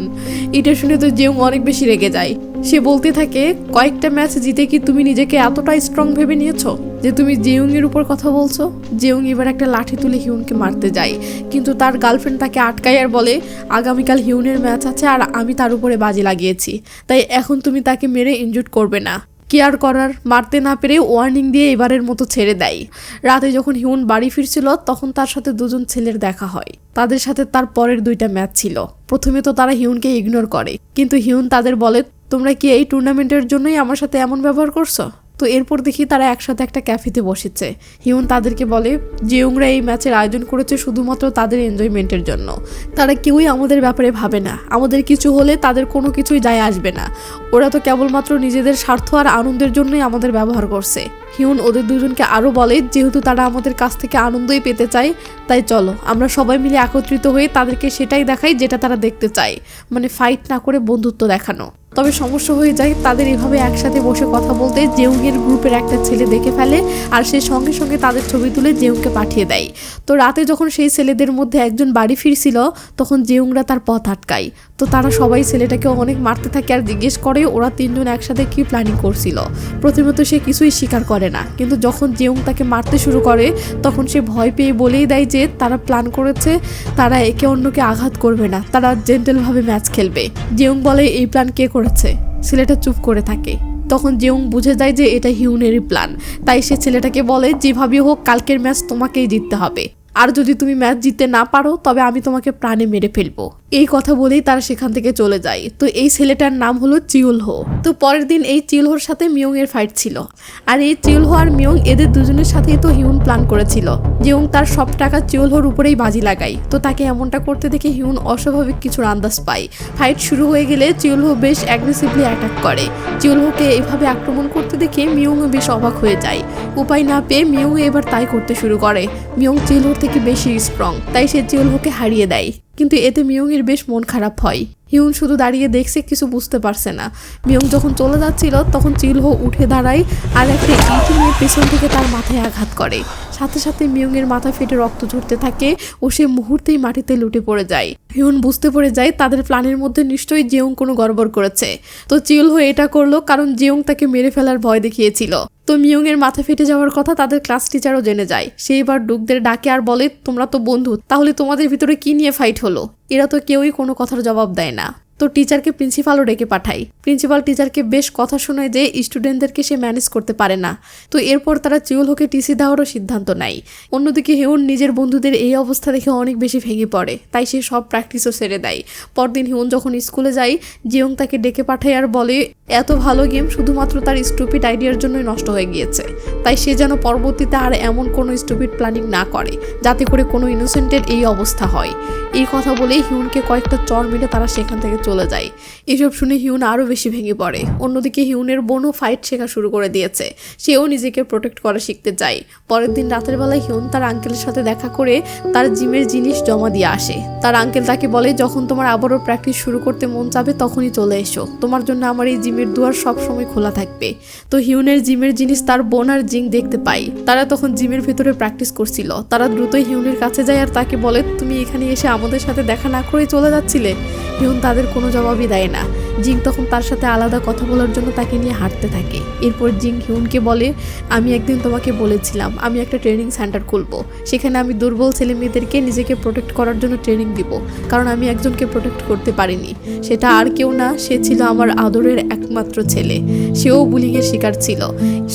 এটা শুনে তো জেউং অনেক বেশি রেগে যায়। সে বলতে থাকে, কয়েকটা ম্যাচ জিতে কি তুমি নিজেকে এতটা স্ট্রং ভেবে নিয়েছো যে তুমি জেউং এর উপর কথা বলছো? জেউং এবার একটা লাঠি তুলে হিউনকে মারতে যায়, কিন্তু তার গার্লফ্রেন্ড তাকে আটকায় আর বলে, আগামীকাল হিউনের ম্যাচ আছে আর আমি তার উপরে বাজি লাগিয়েছি, তাই এখন তুমি তাকে মেরে ইনজুট করবে না। কেয়ার করার, মারতে না পেরে ওয়ার্নিং দিয়ে এবারের মতো ছেড়ে দেয়। রাতে যখন হিউন বাড়ি ফিরছিল, তখন তার সাথে দুজন ছেলের দেখা হয়। তাদের সাথে তার পরের দুইটা ম্যাচ ছিল। প্রথমে তো তারা হিউনকে ইগনোর করে, কিন্তু হিউন তাদের বলে তোমরা কি এই টুর্নামেন্টের জন্যই আমার সাথে এমন ব্যবহার করছ? তো এরপর দেখি তারা একসাথে একটা ক্যাফেতে বসেছে। হিউন তাদেরকে বলে জিউংরা এই ম্যাচের আয়োজন করেছে শুধুমাত্র তাদের এনজয়মেন্টের জন্য। তারা কেউই আমাদের ব্যাপারে ভাবে না। আমাদের কিছু হলে তাদের কোনো কিছুই যায় আসবে না। ওরা তো কেবলমাত্র নিজেদের স্বার্থ আর আনন্দের জন্যই আমাদের ব্যবহার করছে। হিউন ওদের দুজনকে আরও বলে, যেহেতু তারা আমাদের কাছ থেকে আনন্দই পেতে চায়, তাই চলো, আমরা সবাই মিলে একত্রিত হয়ে তাদেরকে সেটাই দেখাই যেটা তারা দেখতে চায়। মানে ফাইট না করে বন্ধুত্ব দেখানো। তবে সমস্যা হয়ে যায়, তাদের এভাবে একসাথে বসে কথা বলতে জেউংয়ের গ্রুপের একটা ছেলে দেখে ফেলে আর সে সঙ্গে সঙ্গে তাদের ছবি তুলে জেউংকে পাঠিয়ে দেয়। তো রাতে যখন সেই ছেলেদের মধ্যে একজন বাড়ি ফিরছিল, তখন জেউংরা তার পথ আটকায়। তো তারা সবাই ছেলেটাকে অনেক মারতে থাকে আর জিজ্ঞেস করে ওরা তিনজন একসাথে কি প্ল্যানিং করছিল। প্রথমত সে কিছুই স্বীকার করে না। কিন্তু যখন জেউং তাকে মারতে শুরু করে, তখন সে ভয় পেয়ে বলেই দেয় যে তারা প্ল্যান করেছে, তারা একে অন্যকে আঘাত করবে না, তারা জেন্টেলভাবে ম্যাচ খেলবে। জেউং বলে, এই প্ল্যান কে করেছে? ছেলেটা চুপ করে থাকে। তখন জেউং বুঝে যায় যে এটা হিউনেরই প্ল্যান তাই সে ছেলেটাকে বলে, যেভাবে হোক, কালকের ম্যাচ তোমাকেই জিততে হবে। আর যদি তুমি ম্যাচ জিততে না পারো, তবে আমি তোমাকে প্রাণে মেরে ফেলব। এই কথা বলেই তারা সেখান থেকে চলে যায়। তো এই ছেলেটার নাম হলো চিউলহো তো পরের দিন এই চিউলহোর সাথে মিয়ং এর ফাইট ছিল। আর এই চিউলহো আর মিয়ং এদের দুজনের সাথেই তো হিউন প্ল্যান করেছিল জিয়ং তার সব টাকা চিউলহোর উপরেই বাজি লাগায়। তো তাকে এমনটা করতে দেখে হিউন অস্বাভাবিক কিছুর আন্দাজ পায়। ফাইট শুরু হয়ে গেলে চিউলহো বেশ অ্যাগ্রেসিভলি অ্যাটাক করে। চিউলহোকে এভাবে আক্রমণ করতে দেখে মিয়ংও বেশ অবাক হয়ে যায়। উপায় না পেয়ে মিয়ং এবার তাই করতে শুরু করে। মিয়ং চিউলহোর থেকে বেশি স্ট্রং তাই সে চিউলহোকে হারিয়ে দেয়। কিন্তু এতে মিয়ংয়ের বেশ মন খারাপ হয়। হিউন শুধু দাঁড়িয়ে দেখছে, কিছু বুঝতে পারছে না। মিয়ং যখন চলে যাচ্ছিল, তখন চিলহো উঠে দাঁড়ায় আর একটা ইট নিয়ে পেছন থেকে তার মাথায় আঘাত করে। সাথে সাথে মিয়ংয়ের মাথা ফেটে রক্ত ঝরতে থাকে ও সে মুহূর্তেই মাটিতে লুটে পড়ে যায়। হিউন বুঝতে পড়ে যায়, তাদের প্ল্যানের মধ্যে নিশ্চয়ই জেউং কোনো গড়বড় করেছে। তো চিলহো এটা করল কারণ জেউং তাকে মেরে ফেলার ভয় দেখিয়েছিল। তো মিয়ংয়ের মাথা ফেটে যাওয়ার কথা তাদের ক্লাস টিচারও জেনে যায়। সেইবার ডুকদের ডাকে আর বলে, তোমরা তো বন্ধু, তাহলে তোমাদের ভিতরে কি নিয়ে ফাইট হলো? এরা তো কেউই কোনো কথার জবাব দেয় না। তো টিচারকে প্রিন্সিপালও ডেকে পাঠায় প্রিন্সিপাল টিচারকে বেশ কথা শোনায় যে স্টুডেন্টদেরকে সে ম্যানেজ করতে পারে না। তো এরপর তারা চিউল হোকে টিসি দেওয়ারও সিদ্ধান্ত নেয়। অন্যদিকে হিউন নিজের বন্ধুদের এই অবস্থা দেখে অনেক বেশি ভেঙে পড়ে। তাই সে সব প্র্যাকটিসও সেরে দেয়। পরদিন হিউন যখন স্কুলে যায় জিয়ং তাকে ডেকে পাঠায় আর বলে, এত ভালো গেম শুধুমাত্র তার স্টুপিড আইডিয়ার জন্যই নষ্ট হয়ে গিয়েছে। তাই সে যেন পরবর্তীতে আর এমন কোনো স্টুপিড প্ল্যানিং না করে, যাতে করে কোনো ইনোসেন্টের এই অবস্থা হয়। এই কথা বলেই হিউনকে কয়েকটা চর মেরে তারা সেখান থেকে চলে যায়। এসব শুনে হিউন আরও বেশি ভেঙে পড়ে। অন্যদিকে হিউনের বোনও ফাইট শেখা শুরু করে দিয়েছে। সেও নিজেকে প্রোটেক্ট করা শিখতে চায় পরের দিন রাতের বেলায় হিউন তার আঙ্কেলের সাথে দেখা করে তার জিমের জিনিস জমা দিয়ে আসে। তার আঙ্কেল তাকে বলে, যখন তোমার আবারও প্র্যাকটিস শুরু করতে মন চাবে, তখনই চলে এসো। তোমার জন্য আমার এই জিমের দুয়ার সবসময় খোলা থাকবে। তো হিউনের জিমের জিনিস তার বোন আর জিং দেখতে পায়। তারা তখন জিমের ভেতরে প্র্যাকটিস করছিল। তারা দ্রুতই হিউনের কাছে যায় আর তাকে বলে, তুমি এখানে এসে আমাদের সাথে দেখা না করেই চলে যাচ্ছিলে? হিউন তাদের কোনো জবাবই দেয় না। জিং তখন তার সাথে আলাদা কথা বলার জন্য তাকে নিয়ে হাঁটতে থাকে। এরপর জিং হিউনকে বলে, আমি একদিন তোমাকে বলেছিলাম, আমি একটা ট্রেনিং সেন্টার খুলবো। সেখানে আমি দুর্বল ছেলে মেয়েদেরকে নিজেকে প্রোটেক্ট করার জন্য ট্রেনিং দিব, কারণ আমি একজনকে প্রোটেক্ট করতে পারিনি। সেটা আর কেউ না, সে ছিল আমার আদরের একমাত্র ছেলে। সেও বুলিংয়ের শিকার ছিল।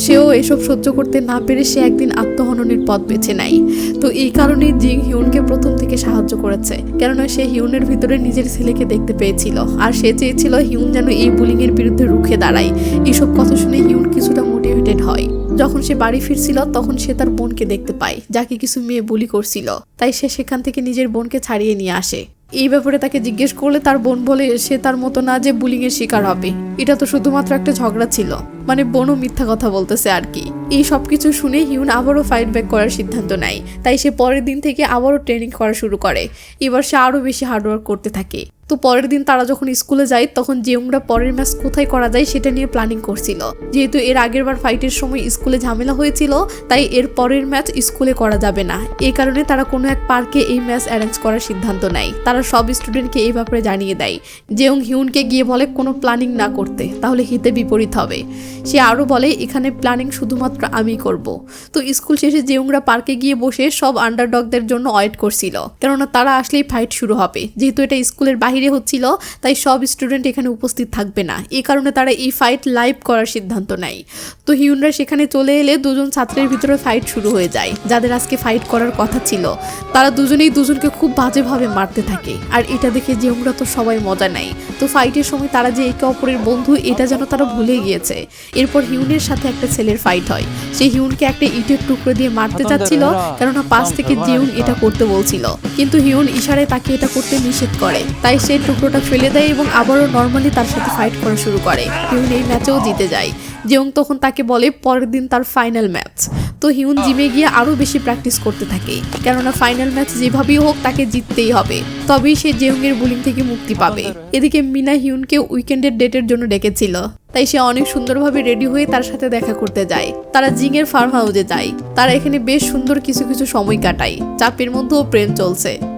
সেও এসব সহ্য করতে না পেরে সে একদিন আত্মহননের পথ বেছে নেয়। তো এই কারণেই জিং হিউনকে প্রথম থেকে সাহায্য করেছে, কেননা সে হিউনের ভিতরে নিজের ছেলেকে দেখতে পেয়েছিল। আর সে চেয়েছিল হিউন যেন এই বুলিংয়ের বিরুদ্ধে রুখে দাঁড়ায়। এইসব কথা শুনে হিউন কিছুটা মোটিভেটেড হয়। যখন সে বাড়ি ফিরছিল, তখন সে তার বোনকে দেখতে পায়, যাকে কিছু মেয়ে বুলি করছিল। তাই সে সেখান থেকে নিজের বোনকে ছাড়িয়ে নিয়ে আসে। এই ব্যাপারে তাকে জিজ্ঞেস করলে তার বোন বলে, সে তার মতো না যে বুলিং এর শিকার হবে। এটা তো শুধুমাত্র একটা ঝগড়া ছিল। মানে বোনও মিথ্যা কথা বলতেছে আর কি। এই সব কিছু শুনে হিউন আবারও ফাইট ব্যাক করার সিদ্ধান্ত নেয়। তাই সে পরের দিন থেকে আবারও ট্রেনিং করা শুরু করে। এবার সে আরও বেশি হার্ডওয়ার্ক করতে থাকে। তো পরের দিন তারা যখন স্কুলে যায়, তখন জেউংরা পরের ম্যাচ কোথায় করা যায় সেটা নিয়ে প্ল্যানিং করছিল। যেহেতু এর আগের বার ফাইটের সময় স্কুলে ঝামেলা হয়েছিল, তাই এর পরের ম্যাচ স্কুলে করা যাবে না। এই কারণে তারা কোনো এক পার্কে এই ম্যাচ অ্যারেঞ্জ করার সিদ্ধান্ত নেয়। তারা সব স্টুডেন্টকে এই ব্যাপারে জানিয়ে দেয়। জেউং হিউনকে গিয়ে বলে, কোনো প্ল্যানিং না করতে, তাহলে হিতে বিপরীত হবে। সে আরও বলে, এখানে প্ল্যানিং শুধুমাত্র আমি করব। তো স্কুল শেষে জেউংরা পার্কে গিয়ে বসে সব আন্ডারডগদের জন্য ওয়েট করছিল। কেননা তারা আসলেই ফাইট শুরু হবে। যেহেতু এটা স্কুলের বাহিরে হচ্ছিল তাই সব স্টুডেন্ট এখানে উপস্থিত থাকবে না। এই কারণে তারা এই ফাইট লাইভ করার সিদ্ধান্ত নেয়। তো হিউনরা সেখানে চলে এলে দুজন ছাত্রের ভিতরে ফাইট শুরু হয়ে যায় যাদের আজকে ফাইট করার কথা ছিল। তারা দুজনেই দুজনকে খুব বাজেভাবে মারতে থাকে আর এটা দেখে জেউংরা তো সবাই মজা নেয়। তো ফাইটের সময় তারা যে একে অপরের বন্ধু এটা যেন তারা ভুলে গিয়েছে। এরপর হিউনের সাথে একটা ছেলের ফাইট হয়। সে হিউনকে একটা ইটের টুকরো দিয়ে মারতে চাচ্ছিল কেননা পাশ থেকে জিউন এটা করতে বলছিল। কিন্তু হিউন ইশারায় তাকে এটা করতে নিষেধ করে। তাই সে টুকরোটা ফেলে দেয় এবং আবারও নর্মালি তার সাথে ফাইট করা শুরু করে। হিউন এই ম্যাচেও জিতে যায়। জেউং তখন তাকে বলে, পরের দিন তার ফাইনাল ম্যাচ তো হিউন জিমে গিয়ে আরও বেশি প্র্যাকটিস করতে থাকে। কেননা ফাইনাল ম্যাচ যেভাবেই হোক তাকে জিততেই হবে। তবেই সে জেউংয়ের বুলিং থেকে মুক্তি পাবে। এদিকে মিনা হিউনকে উইকেন্ডের ডেটের জন্য ডেকেছিল। তাই সে অনেক সুন্দরভাবে রেডি হয়ে তার সাথে দেখা করতে যায়। তারা জিংয়ের ফার্ম হাউসে যায়। তারা এখানে বেশ সুন্দর কিছু কিছু সময় কাটায়। চাপের মধ্যেও প্রেম চলছে।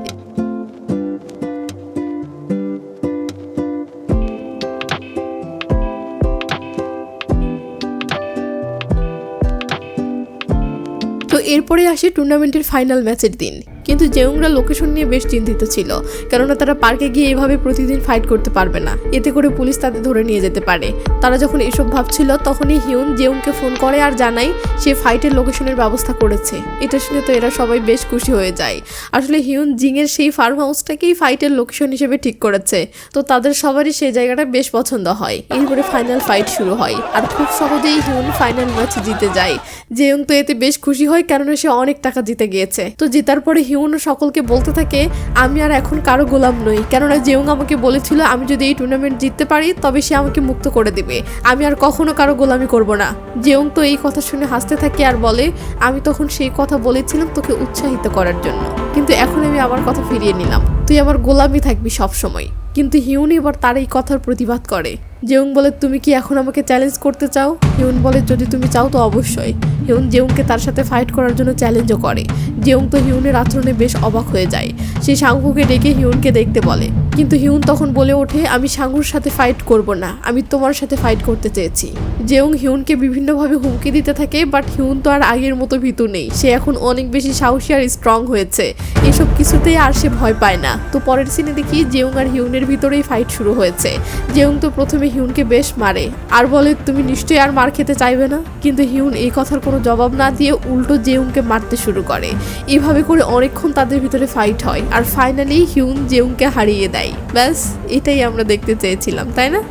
এরপরে আসে টুর্নামেন্টের ফাইনাল ম্যাচের দিন। কিন্তু জেউংরা লোকেশন নিয়ে বেশ চিন্তিত ছিল, কেননা তারা পার্কে গিয়ে এভাবে প্রতিদিন ফাইট করতে পারবে না। এতে করে পুলিশ তাদের ধরে নিয়ে যেতে পারে। তারা যখন এসব ভাবছিল, তখনই হিউন জেউংকে ফোন করে আর জানায় সে ফাইটের লোকেশনের ব্যবস্থা করেছে। এটা শুনে তো এরা সবাই বেশ খুশি হয়ে যায়। আসলে হিউন জিংয়ের সেই ফার্ম হাউসটাকেই ফাইটের লোকেশন হিসেবে ঠিক করেছে। তো তাদের সবারই সেই জায়গাটা বেশ পছন্দ হয়। এরপরে ফাইনাল ফাইট শুরু হয়। আর খুব সহজেই হিউন ফাইনাল ম্যাচ জিতে যায়। জেউং তো এতে বেশ খুশি হয়, কেননা সে অনেক টাকা জিতে গিয়েছে। তো জেতার পরে হিউন সকলকে বলতে থাকে, আমি আর এখন কারও গোলাম নই। কেননা জেউং আমাকে বলেছিল, আমি যদি এই টুর্নামেন্ট জিততে পারি, তবে সে আমাকে মুক্ত করে দেবে। আমি আর কখনো কারও গোলামি করব না। জেউং তো এই কথা শুনে হাসতে থাকে আর বলে, আমি তখন সেই কথা বলেছিলাম তোকে উৎসাহিত করার জন্য। কিন্তু এখন আমি আমার কথা ফিরিয়ে নিলাম। তুই আমার গোলামি থাকবি সব সময় কিন্তু হিউন এবার তার এই কথার প্রতিবাদ করে। জেউং বলে, তুমি কি এখন আমাকে চ্যালেঞ্জ করতে চাও? হিউন বলে, যদি তুমি চাও তো অবশ্যই। হিউন জেউংকে তার সাথে ফাইট করার জন্য চ্যালেঞ্জও করে। জেউং তো হিউনের আচরণে বেশ অবাক হয়ে যায়। সে সাংহুকে ডেকে হিউনকে দেখতে বলে। কিন্তু হিউন তখন বলে ওঠে, আমি সাংহুর সাথে ফাইট করব না। আমি তোমার সাথে ফাইট করতে চেয়েছি। জেউং হিউনকে বিভিন্নভাবে হুমকি দিতে থাকে বাট হিউন তো আর আগের মতো ভীতু নেই। সে এখন অনেক বেশি সাহসী আর স্ট্রং হয়েছে। এসব কিছুতেই আর সে ভয় পায় না। তো পরের সিনে দেখি জেউং আর হিউনের ভিতরেই ফাইট শুরু হয়েছে। জেউং তো প্রথমে হিউনকে বেশ মারে, আর বলে, তুমি নিশ্চয়ই আর মার খেতে চাইবে না? কিন্তু হিউন এই কথার কোনো জবাব না দিয়ে উল্টো জেউংকে মারতে শুরু করে। এভাবে করে অনেকক্ষণ তাদের ভিতরে ফাইট হয়, আর ফাইনালি হিউন জেউংকে হারিয়ে দেয়। ব্যাস, এটাই আমরা দেখতে চেয়েছিলাম, তাই না?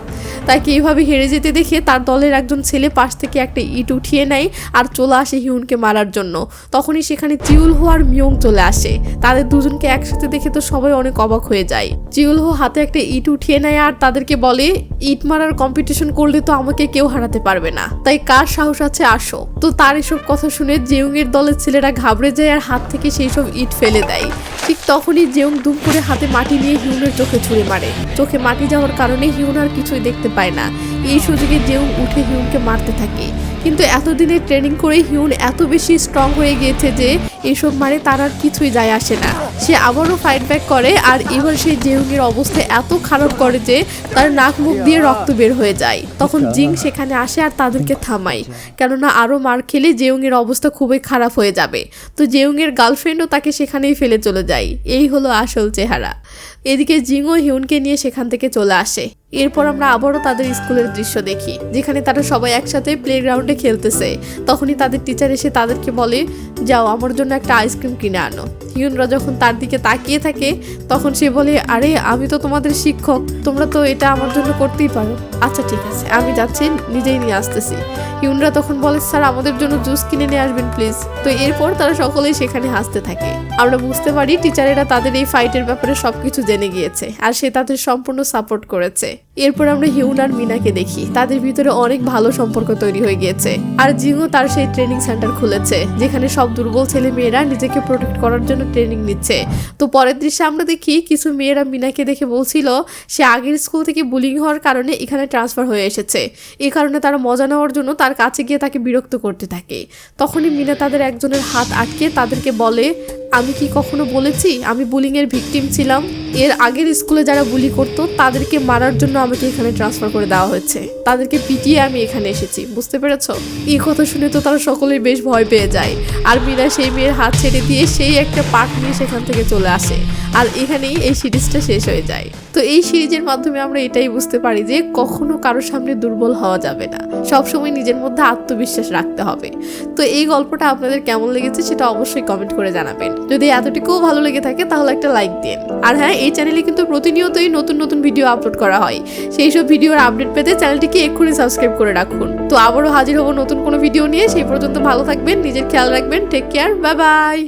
তাকে এইভাবে হেরে যেতে দেখে তার দলের একজন ছেলে পাশ থেকে একটা ইট উঠিয়ে নেয় আর চলে আসে হিউনকে মারার জন্য। তখনই সেখানে চিউল হওয়ার মিয়ং চলে আসে। তাদের দুজনকে একসাথে দেখে তো সবাই অনেক অবাক হয়ে যায়। চিউলহো হাতে একটা ইট উঠিয়ে নেয় আর তাদেরকে বলে, ইট মারার কম্পিটিশন করলে তো আমাকে কেউ হারাতে পারবে না। তাই কার সাহস আছে আসো। তো তার এসব কথা শুনে জেউং এর দলের ছেলেরা ঘাবড়ে যায় আর হাত থেকে সেই সব ইট ফেলে দেয়। ঠিক তখনই জেউং দুম করে হাতে মাটি নিয়ে হিউনের চোখে ছুঁড়ে মারে। চোখে মাটি যাওয়ার কারণে হিউন আর কিছুই দেখতে পায় না। এই সুযোগে জেউং উঠে হিউনকে মারতে থাকে। কিন্তু এতদিনের ট্রেনিং করে হিউন এত বেশি স্ট্রং হয়ে গিয়েছে যে এসব মারে তার আর কিছুই যায় আসে না। সে আবারও ফাইট ব্যাক করে আর এবার সেই জেউংয়ের অবস্থা এত খারাপ করে যে তার নাক মুখ দিয়ে রক্ত বের হয়ে যায়। তখন জিং সেখানে আসে আর তাদেরকে থামায়। কেননা আরও মার খেলে জেউংয়ের অবস্থা খুবই খারাপ হয়ে যাবে। তো জেউংয়ের গার্লফ্রেন্ডও তাকে সেখানেই ফেলে চলে যায়। এই হলো আসল চেহারা। এদিকে জিংও হিউনকে নিয়ে সেখান থেকে চলে আসে। এরপর আমরা আবারও তাদের স্কুলের দৃশ্য দেখি, যেখানে তারা সবাই একসাথে প্লেগ্রাউন্ডে খেলতেছে। তখনই তাদের টিচার এসে তাদেরকে বলে, যাও, আমার জন্য একটা আইসক্রিম কিনে আনো। হিউনরা যখন তার দিকে তাকিয়ে থাকে, তখন সে বলে, আরে, আমি তো তোমাদের শিক্ষক, তোমরা তো এটা আমার জন্য করতেই পারো। আচ্ছা ঠিক আছে, আমি যাচ্ছি, নিজেই নিয়ে আসতেছি। হিউনরা তখন বলে, স্যার, আমাদের জন্য জুস কিনে নিয়ে আসবেন প্লিজ তো এরপর তারা সকলেই সেখানে হাসতে থাকে। আমরা বুঝতে পারি টিচারেরা তাদের এই ফাইটের ব্যাপারে সবকিছু জেনে গিয়েছে আর সে তাদের সম্পূর্ণ সাপোর্ট করেছে। এরপর আমরা হিউন আর মিনাকে দেখি। তাদের ভিতরে অনেক ভালো সম্পর্ক তৈরি হয়ে গিয়েছে। আর জিংও তার সেই ট্রেনিং সেন্টার খুলেছে, যেখানে সব দুর্বল ছেলে মেয়েরা নিজেকে প্রোটেক্ট করার জন্য ট্রেনিং নিচ্ছে। তো পরের দৃশ্যে আমরা দেখি, কিছু মেয়েরা মিনাকে দেখে বলছিল, সে আগের স্কুল থেকে বুলিং হওয়ার কারণে এখানে ট্রান্সফার হয়ে এসেছে। এই কারণে তারা মজা নেওয়ার জন্য তার কাছে গিয়ে তাকে বিরক্ত করতে থাকে। তখনই মিনা তাদের একজনের হাত আটকে তাদেরকে বলে, আমি কি কখনো বলেছি? আমি বুলিংয়ের ভিকটিম ছিলাম। এর আগের স্কুলে যারা বুলি করতো, তাদেরকে মারার জন্য আমাকে এখানে ট্রান্সফার করে দেওয়া হয়েছে। তাদেরকে পিটিয়ে আমি এখানে এসেছি, বুঝতে পেরেছ? এই কথা শুনে তো তারা সকলেই বেশ ভয় পেয়ে যায়। আর মিনা সেই মেয়ের হাত ছেড়ে দিয়ে সেই একটা পার্ট নিয়ে সেখান থেকে চলে আসে। আর এখানেই এই সিরিজটা শেষ হয়ে যায়। তো এই সিরিজের মাধ্যমে আমরা এটাই বুঝতে পারি যে কখনো কারোর সামনে দুর্বল হওয়া যাবে না। সবসময় নিজের মধ্যে আত্মবিশ্বাস রাখতে হবে। তো এই গল্পটা আপনাদের কেমন লেগেছে সেটা অবশ্যই কমেন্ট করে জানাবেন। যদি এতটুকুও ভালো লেগে থাকে তাহলে একটা লাইক দিন। আর হ্যাঁ এই চ্যানেলে কিন্তু প্রতিনিয়তই নতুন নতুন ভিডিও আপলোড করা হয়। সেই সব ভিডিওর আপডেট পেতে চ্যানেলটিকে এক্ষুনি সাবস্ক্রাইব করে রাখুন। তো আবারও হাজির হব নতুন কোনো ভিডিও নিয়ে। সেই পর্যন্ত ভালো থাকবেন, নিজের খেয়াল রাখবেন। Take care bye bye